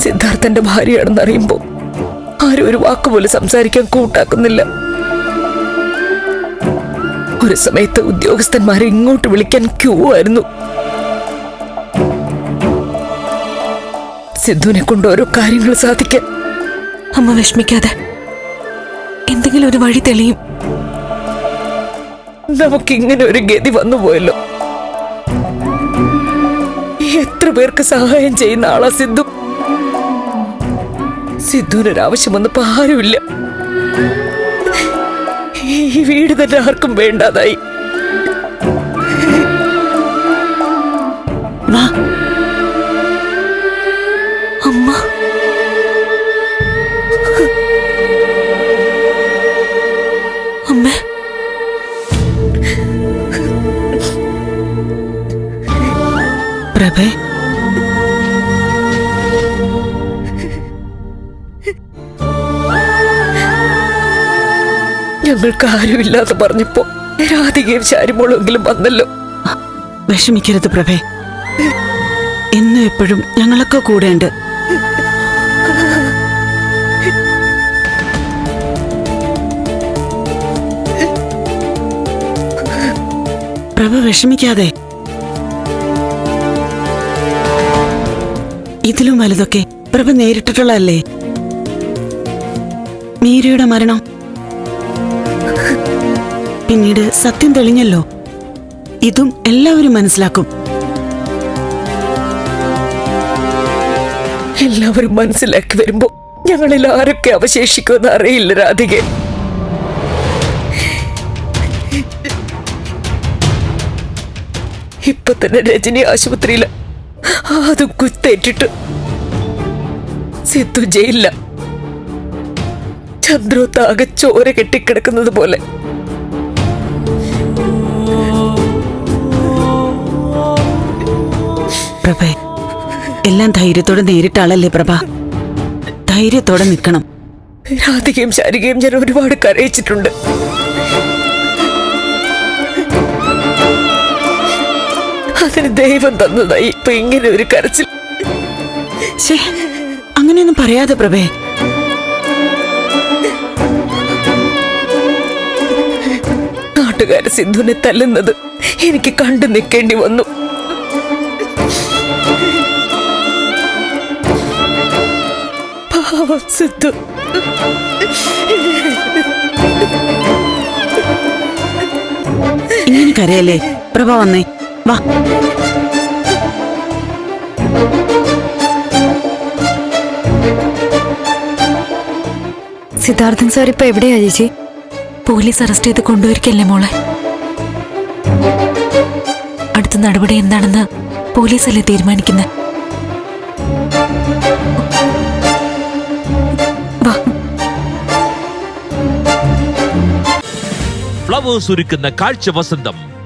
സിദ്ധാർത്ഥന്റെ ഭാര്യയാണെന്ന് അറിയുമ്പോ ആരും ഒരു വാക്ക് പോലും സംസാരിക്കാൻ കൂട്ടാക്കുന്നില്ല. ഒരു സമയത്ത് ഉദ്യോഗസ്ഥന്മാരെ ഇങ്ങോട്ട് വിളിക്കാൻ ക്യൂ ആയിരുന്നു. സിദ്ധുവിനെ കൊണ്ട് ഓരോ കാര്യങ്ങൾ സാധിക്കാൻ. അമ്മ വിഷമിക്കാതെ എന്തെങ്കിലും ഒരു വഴി തെളിയും. നമുക്കിങ്ങനെ ഒരു ഗതി വന്നു പോയല്ലോ എത്ര പേർക്ക് സഹായം ചെയ്യുന്ന ആളാ സിദ്ധു? സിദ്ധുവിനൊരാവശ്യം വന്നപ്പോ ആരുമില്ല. ഈ വീട് തന്നെ ആർക്കും വേണ്ടാതായി. വാ. പ്രഭേ? ഞങ്ങൾക്ക് ആരുമില്ലാതെ പറഞ്ഞപ്പോ രാധികയും ശാരിമോളെങ്കിലും വന്നല്ലോ. വിഷമിക്കരുത് പ്രഭേ. എന്നും എപ്പോഴും ഞങ്ങളൊക്കെ കൂടെയുണ്ട്. പ്രഭ വിഷമിക്കാതെ. ഇതിലും വലുതൊക്കെ പ്രഭ നേരിട്ടിട്ടുള്ളതല്ലേ? മീരയുടെ മരണം. പിന്നീട് സത്യം തെളിഞ്ഞല്ലോ. ഇതും എല്ലാവരും മനസ്സിലാക്കും. എല്ലാവരും മനസ്സിലാക്കി വരുമ്പോ ഞങ്ങളിൽ ആരൊക്കെ അവശേഷിക്കുമെന്ന് അറിയില്ല രാധികെ ഇപ്പൊ തന്നെ രജനി ആശുപത്രിയിൽ അതും കുത്തേറ്റിട്ട്. സിദ്ധു ജയിലില്ല ചന്ദ്രോത്താകെ ചോര കെട്ടിക്കിടക്കുന്നത് പോലെ. പ്രഭേ എല്ലാം ധൈര്യത്തോടെ നേരിട്ടാളല്ലേ പ്രഭ? ധൈര്യത്തോടെ നിൽക്കണം. രാധികയും ശാരികയും ഞാൻ ഒരുപാട് കരയിച്ചിട്ടുണ്ട്. അതിന് ദൈവം തന്നതായി ഇപ്പൊ ഇങ്ങനെ ഒരു കരച്ചിൽ. അങ്ങനെയൊന്നും പറയാതെ പ്രഭേ. നാട്ടുകാര് സിന്ധുവിനെ തല്ലുന്നത് എനിക്ക് കണ്ടു നിൽക്കേണ്ടി വന്നു. പാവം സിദ്ധു ഇങ്ങനെ കരയല്ലേ? പ്രഭ വന്നേ. വാ. സിദ്ധാർത്ഥൻ സാർ ഇപ്പൊ എവിടെയാ ചേച്ചി? പോലീസ് അറസ്റ്റ് ചെയ്ത് കൊണ്ടുവരിക്കല്ലേ മോളെ? അടുത്ത നടപടി എന്താണെന്ന് പോലീസല്ലേ തീരുമാനിക്കുന്നത് ഫ്ലവേഴ്സ് ഒരുക്കുന്ന കാഴ്ച വസന്തം.